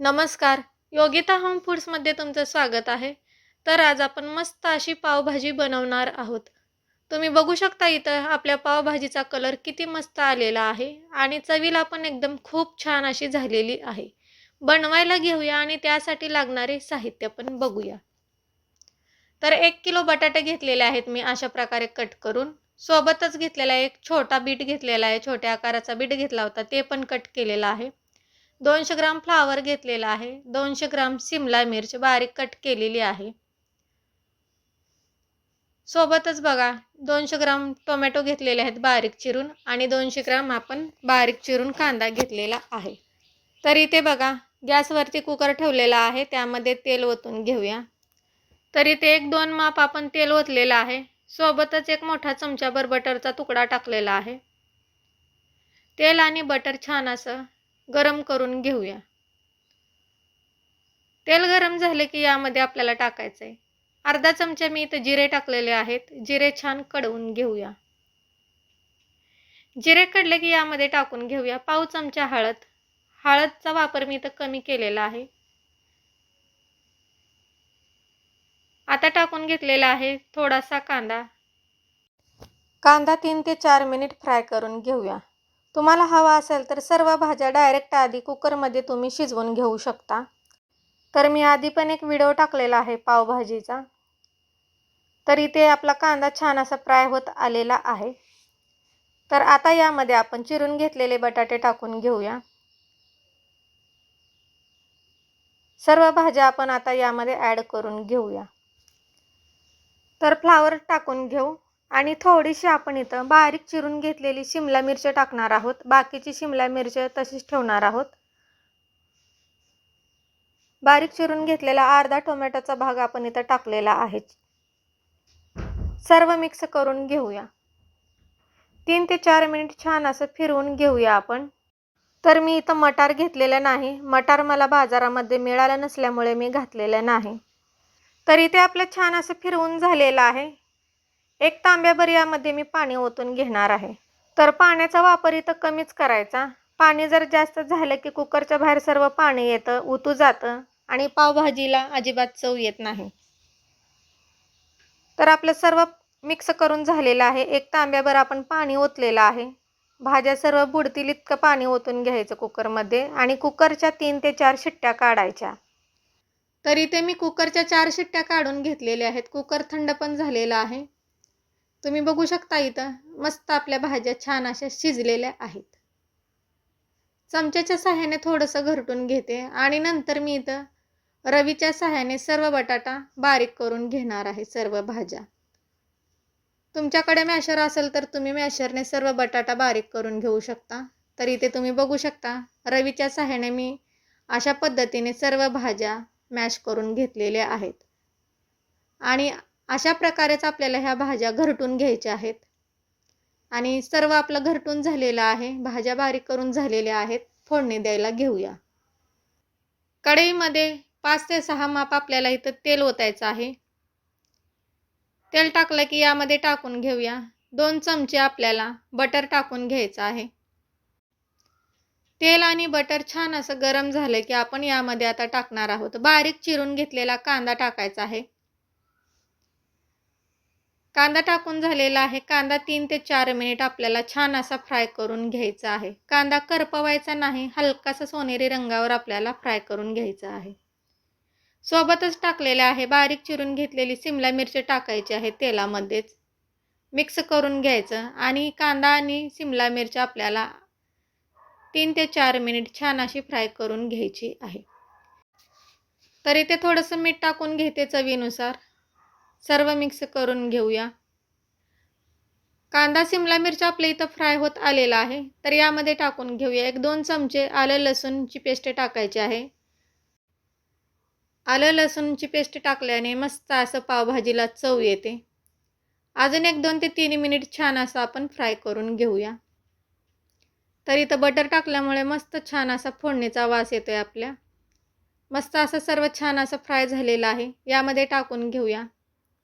नमस्कार. योगिता होम फूड्समध्ये तुमचं स्वागत आहे. तर आज आपण मस्त अशी पावभाजी बनवणार आहोत. तुम्ही बघू शकता इथं आपल्या पावभाजीचा कलर किती मस्त आलेला आहे आणि चवीला पण एकदम खूप छान अशी झालेली आहे. बनवायला घेऊया आणि त्यासाठी लागणारे साहित्य पण बघूया. तर एक किलो बटाटे घेतलेले आहेत मी अशा प्रकारे कट करून. सोबतच घेतलेला एक छोटा बीट घेतलेला आहे छोट्या आकाराचा बीट घेतला होता ते पण कट केलेला आहे. दोनशे ग्राम फ्लावर घेतलेला आहे. दोनशे ग्राम सिमला मिरच बारीक कट केलेली आहे. सोबतच बघा दोनशे ग्राम टोमॅटो घेतलेले आहेत बारीक चिरून आणि दोनशे ग्राम आपण बारीक चिरून कांदा घेतलेला आहे. तर इथे बघा गॅसवरती कुकर ठेवलेला आहे त्यामध्ये तेल ओतून घेऊया. तर इथे एक दोन माप आपण तेल ओतलेलं आहे. सोबतच एक मोठा चमचाभर बटरचा तुकडा टाकलेला आहे. तेल आणि बटर छान असं गरम करून घेऊया. तेल गरम झाले की यामध्ये आपल्याला टाकायचं आहे अर्धा चमचा मी इथं जिरे टाकलेले आहेत. जिरे छान कडवून घेऊया. जिरे कडले की यामध्ये टाकून घेऊया. पाव चमचा हळद. हळदचा वापर मी इथं कमी केलेला आहे. आता टाकून घेतलेला आहे थोडासा कांदा. कांदा तीन ते चार मिनिट फ्राय करून घेऊया. तुम्हाला हवा असेल तर सर्व भाज्या डायरेक्ट आधी कुकरमध्ये तुम्ही शिजवून घेऊ शकता. तर मी आधी पण एक व्हिडिओ टाकलेला आहे पावभाजीचा. तर इथे आपला कांदा छान असा फ्राय होत आलेला आहे. तर आता यामध्ये आपण चिरून घेतलेले बटाटे टाकून घेऊया. सर्व भाज्या आपण आता यामध्ये ॲड करून घेऊया. तर फ्लावर टाकून घेऊ. आणि थोडीशी आपण इथं बारीक चिरून घेतलेली शिमला मिरची टाकणार आहोत. बाकीची शिमला मिरची तशीच ठेवणार आहोत. बारीक चिरून घेतलेला अर्धा टोमॅटोचा भाग आपण इथं टाकलेला आहे. सर्व मिक्स करून घेऊया. तीन ते चार मिनिट छान असं फिरवून घेऊया आपण. तर मी इथं मटार घेतलेलं नाही. मटार मला बाजारामध्ये मिळालं नसल्यामुळे मी घातलेलं नाही. तर इथे आपलं छान असं फिरवून झालेलं आहे. एक तांब्याभर यामध्ये मी पाणी ओतून घेणार आहे. तर पाण्याचा वापर इथं कमीच करायचा. पाणी जर जास्त झालं की कुकरच्या बाहेर सर्व पाणी येतं उतू जातं आणि पावभाजीला अजिबात चव येत नाही. तर आपलं सर्व मिक्स करून झालेलं आहे. एक तांब्याभर आपण पाणी ओतलेलं आहे. भाज्या सर्व बुडतील इतकं पाणी ओतून घ्यायचं कुकरमध्ये आणि कुकरच्या तीन ते चार शिट्ट्या काढायच्या. तर इथे मी कुकरच्या चार शिट्ट्या काढून घेतलेल्या आहेत. कुकर थंड पण झालेला आहे. तुम्ही बघू शकता इथं मस्त आपल्या भाज्या छान अशा शिजलेल्या आहेत. चमच्याच्या सहाय्याने थोडंसं घरटून घेते आणि नंतर मी इथं रवीच्या सहाय्याने सर्व बटाटा बारीक करून घेणार आहे सर्व भाज्या. तुमच्याकडे मॅशर असेल तर तुम्ही मॅशरने सर्व बटाटा बारीक करून घेऊ शकता. तर इथे तुम्ही बघू शकता रवीच्या सहाय्याने मी अशा पद्धतीने सर्व भाज्या मॅश करून घेतलेल्या आहेत. आणि अशा प्रकारेच आपल्याला ह्या भाज्या घरटून घ्यायच्या आहेत. आणि सर्व आपलं घरटून झालेलं आहे भाज्या बारीक करून झालेल्या आहेत फोडणी द्यायला घेऊया. कढईमध्ये पाच ते सहा माप आपल्याला इथं तेल ओतायचं आहे. तेल टाकलं की यामध्ये टाकून घेऊया. दोन चमचे आपल्याला बटर टाकून घ्यायचं आहे. तेल आणि बटर छान असं गरम झालं की आपण यामध्ये आता टाकणार आहोत. बारीक चिरून घेतलेला कांदा टाकायचा आहे. कांदा टाकून झालेला आहे. कांदा तीन ते चार मिनिट आपल्याला छान असा फ्राय करून घ्यायचा आहे. कांदा करपवायचा नाही हलकासा सोनेरी रंगावर आपल्याला फ्राय करून घ्यायचा आहे. सोबतच टाकलेले आहे बारीक चिरून घेतलेली सिमला मिरची टाकायची आहे तेलामध्येच. मिक्स करून घ्यायचं आणि कांदा आणि सिमला मिरची आपल्याला तीन ते चार मिनिट छान अशी फ्राय करून घ्यायची आहे. तर इथे थोडंसं मीठ टाकून घेते चवीनुसार. सर्व मिक्स करून घेऊया. कांदा सिमला मिरची आपल्या इथं फ्राय होत आलेला आहे. तर यामध्ये टाकून घेऊया. एक दोन चमचे आलं लसूणची पेस्ट टाकायची आहे. आलं लसूणची पेस्ट टाकल्याने मस्त असं पावभाजीला चव येते. अजून एक दोन ते तीन मिनिट छान असं आपण फ्राय करून घेऊया. तर इथं बटर टाकल्यामुळे मस्त छान असा फोडणीचा वास येतो आहे आपल्या. मस्त असं सर्व छान असं फ्राय झालेलं आहे. यामध्ये टाकून घेऊया.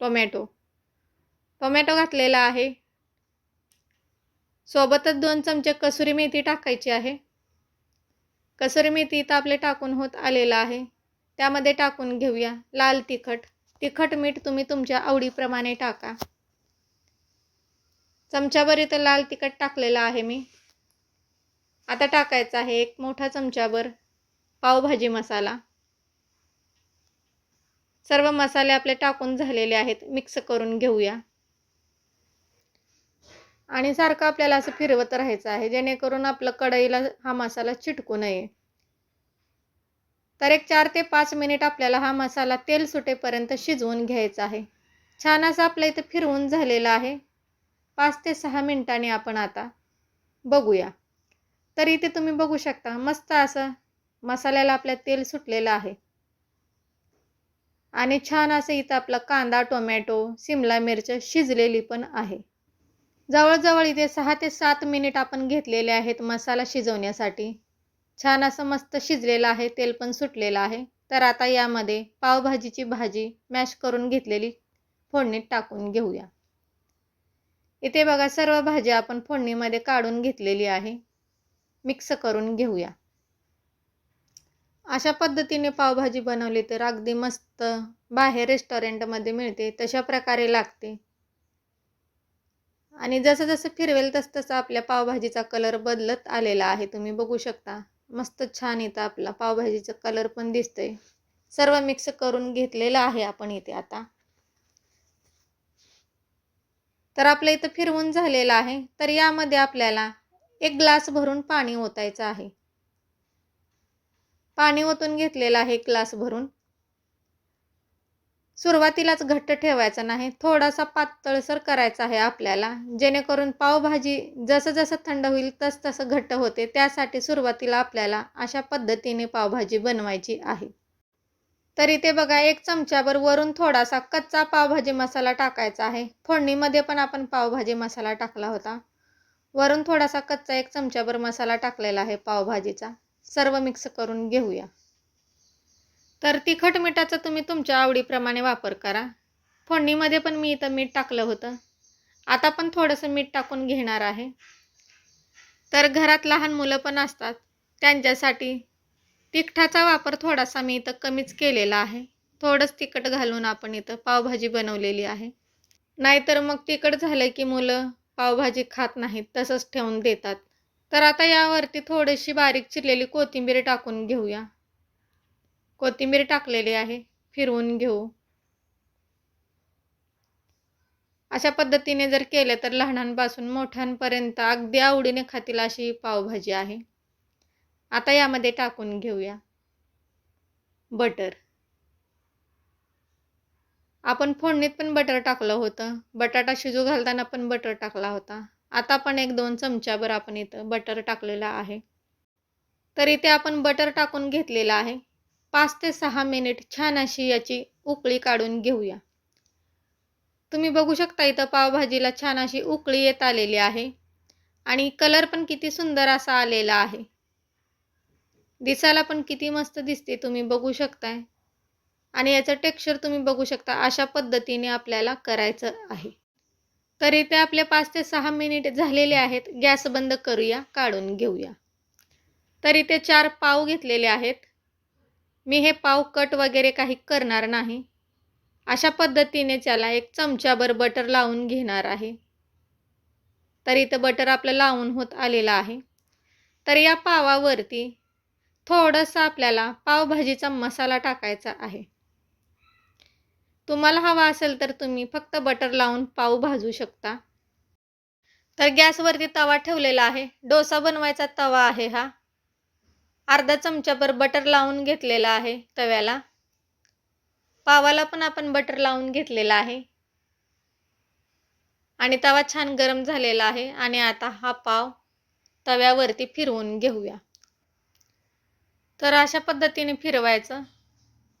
टोमॅटो. टोमॅटो घातलेला आहे. सोबतच दोन चमचे कसुरी मेथी टाकायची आहे. कसुरी मेथी इथं आपले टाकून होत आलेलं आहे. त्यामध्ये टाकून घेऊया लाल तिखट. तिखट मीठ तुम्ही तुमच्या आवडीप्रमाणे टाका. चमच्याभर इथं लाल तिखट टाकलेलं आहे मी. आता टाकायचं आहे एक मोठा चमच्याभर पावभाजी मसाला. सर्व मसाले आपले टाकून झालेले आहेत. मिक्स करून घेऊया. आणि सारखं आपल्याला असं फिरवत राहायचं आहे. जेणेकरून आपलं कढईला हा मसाला चिटकू नये. तर एक चार ते पाच मिनिट आपल्याला हा मसाला तेल सुटेपर्यंत शिजवून घ्यायचा आहे. छान असं आपल्या इथं फिरवून झालेलं आहे. पाच ते सहा मिनिटांनी आपण आता बघूया. तर इथे तुम्ही बघू शकता मस्त असं मसाल्याला आपल्या तेल सुटलेलं आहे. आणि छान असं इथं आपला कांदा टोमॅटो सिमला मिरच शिजलेली पण आहे. जवळजवळ इथे सहा ते सात मिनिट आपण घेतलेले आहेत मसाला शिजवण्यासाठी. छान असं मस्त शिजलेलं आहे तेल पण सुटलेलं आहे. तर आता यामध्ये पावभाजीची भाजी मॅश करून घेतलेली फोडणीत टाकून घेऊया. इथे बघा सर्व भाजी आपण फोडणीमध्ये काढून घेतलेली आहे. मिक्स करून घेऊया. अशा पद्धतीने पावभाजी बनवली तर अगदी मस्त बाहेर रेस्टॉरंटमध्ये मिळते तशा प्रकारे लागते. आणि जसं जसं फिरवेल तसं तसं आपल्या पावभाजीचा कलर बदलत आलेला आहे. तुम्ही बघू शकता. मस्त छान इथं आपला पावभाजीचा कलर पण दिसतोय. सर्व मिक्स करून घेतलेलं आहे आपण इथे आता. तर आपलं इथं फिरवून झालेलं आहे. तर यामध्ये आपल्याला एक ग्लास भरून पाणी ओतायचं आहे. पाणी ओतून घेतलेलं आहे ग्लास भरून. सुरुवातीलाच घट्ट ठेवायचा नाही थोडासा पातळसर करायचा आहे आपल्याला. जेणेकरून पावभाजी जसं जसं थंड होईल तस तसं घट्ट होते त्यासाठी सुरुवातीला आपल्याला अशा पद्धतीने पावभाजी बनवायची आहे. तरी ते बघा एक चमच्यावर वरून थोडासा कच्चा पावभाजी मसाला टाकायचा आहे. फोडणीमध्ये पण आपण पावभाजी मसाला टाकला होता. वरून थोडासा कच्चा एक चमच्याभर मसाला टाकलेला आहे पावभाजीचा. सर्व मिक्स करून घेऊया. तर तिखट मिठाचा तुम्ही तुमच्या आवडीप्रमाणे वापर करा. फोडणीमध्ये पण मी इथं मीठ टाकलं होतं. आता पण थोडंसं मीठ टाकून घेणार आहे. तर घरात लहान मुलं पण असतात. त्यांच्यासाठी तिखटाचा वापर थोडासा मी इथं कमीच केलेला आहे. थोडंच तिखट घालून आपण इथं पावभाजी बनवलेली आहे. नाहीतर मग तिखट झालं की मुलं पावभाजी खात नाहीत तसंच ठेवून देतात. तर आता यावरती थोडीशी बारीक चिरलेली कोथिंबीर टाकून घेऊया. कोथिंबीर टाकलेली आहे फिरवून घेऊ. अशा पद्धतीने जर केलं तर लहानांपासून मोठ्यांपर्यंत अगदी आवडीने खातील अशी पावभाजी आहे. आता यामध्ये टाकून घेऊया. बटर. आपण फोडणीत पण बटर टाकलं होतं. बटाटा शिजू घालताना पण बटर टाकला होता. आता पण एक दोन चमच्याभर आपण इथं बटर टाकलेलं आहे. तर इथे आपण बटर टाकून घेतलेलं आहे. पाच ते सहा मिनिट छान अशी याची उकळी काढून घेऊया. तुम्ही बघू शकता इथं पावभाजीला छान अशी उकळी येत आलेली आहे. आणि कलर पण किती सुंदर असा आलेला आहे. दिसायला पण किती मस्त दिसते तुम्ही बघू शकताय. आणि याचं टेक्स्चर तुम्ही बघू शकता अशा पद्धतीने आपल्याला करायचं आहे. तर इथे आपले पाच ते सहा मिनिट झालेले आहेत. गॅस बंद करूया काढून घेऊया. तर इथे चार पाव घेतलेले आहेत. मी हे पाव कट वगैरे काही करणार नाही. अशा पद्धतीने त्याला एक चमच्याभर बटर लावून घेणार आहे. तर इथं बटर आपलं लावून होत आलेलं आहे. तर या पावावरती थोडंसं आपल्याला पावभाजीचा मसाला टाकायचा आहे. तुम्हाला हवा असेल तर तुम्ही फक्त बटर लावून पाव भाजू शकता. तर गॅसवरती तवा ठेवलेला आहे. डोसा बनवायचा तवा आहे हा. अर्धा चमच्याभर बटर लावून घेतलेला आहे तव्याला. पावाला पण आपण बटर लावून घेतलेला आहे. आणि तवा छान गरम झालेला आहे. आणि आता हा पाव तव्यावरती फिरवून घेऊया. तर अशा पद्धतीने फिरवायचं.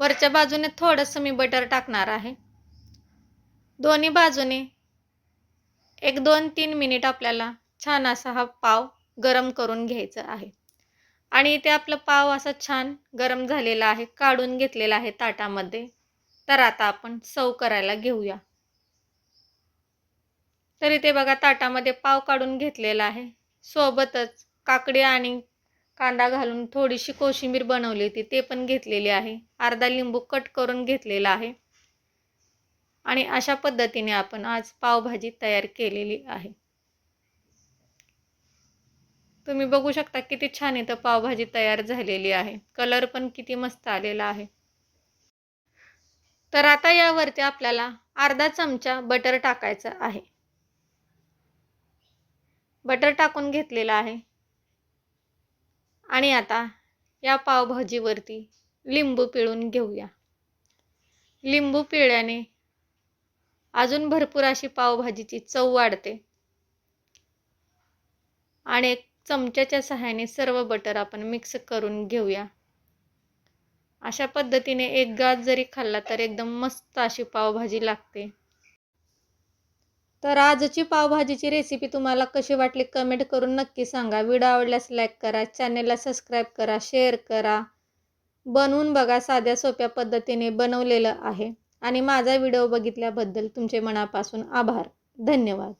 वरच्या बाजूने थोडंसं मी बटर टाकणार आहे. दोन्ही बाजूने एक दोन तीन मिनिट आपल्याला छान असा हा पाव गरम करून घ्यायचा आहे. आणि इथे आपलं पाव असा छान गरम झालेला आहे काढून घेतलेला आहे ताटामध्ये. तर आता आपण सव करायला घेऊया. तर इथे बघा ताटामध्ये पाव काढून घेतलेला आहे. सोबतच काकडी आणि कांदा घालून थोडीशी कोशिंबीर बनवली होती ते पण घेतलेली आहे. अर्धा लिंबू कट करून घेतलेला आहे. आणि अशा पद्धतीने आपण आज पावभाजी तयार केलेली आहे. तुम्ही बघू शकता किती छान इथं पावभाजी तयार झालेली आहे. कलर पण किती मस्त आलेला आहे. तर आता यावरती आपल्याला अर्धा चमचा बटर टाकायचं आहे. बटर टाकून घेतलेलं आहे. आणि आता या पावभाजीवरती लिंबू पिळून घेऊया. लिंबू पिळल्याने अजून भरपूर अशी पावभाजीची चव वाढते. आणि एक चमच्याच्या सहाय्याने सर्व बटर आपण मिक्स करून घेऊया. अशा पद्धतीने एक गाज जरी खाल्ला तर एकदम मस्त अशी पावभाजी लागते. तर आजची पावभाजीची रेसिपी तुम्हाला कशी वाटली कमेंट करून नक्की सांगा. व्हिडिओ आवडल्यास लाईक करा चॅनेलला सबस्क्राईब करा शेअर करा. बनवून बघा साध्या सोप्या पद्धतीने बनवलेलं आहे. आणि माझा व्हिडिओ बघितल्याबद्दल तुमचे मनापासून आभार. धन्यवाद.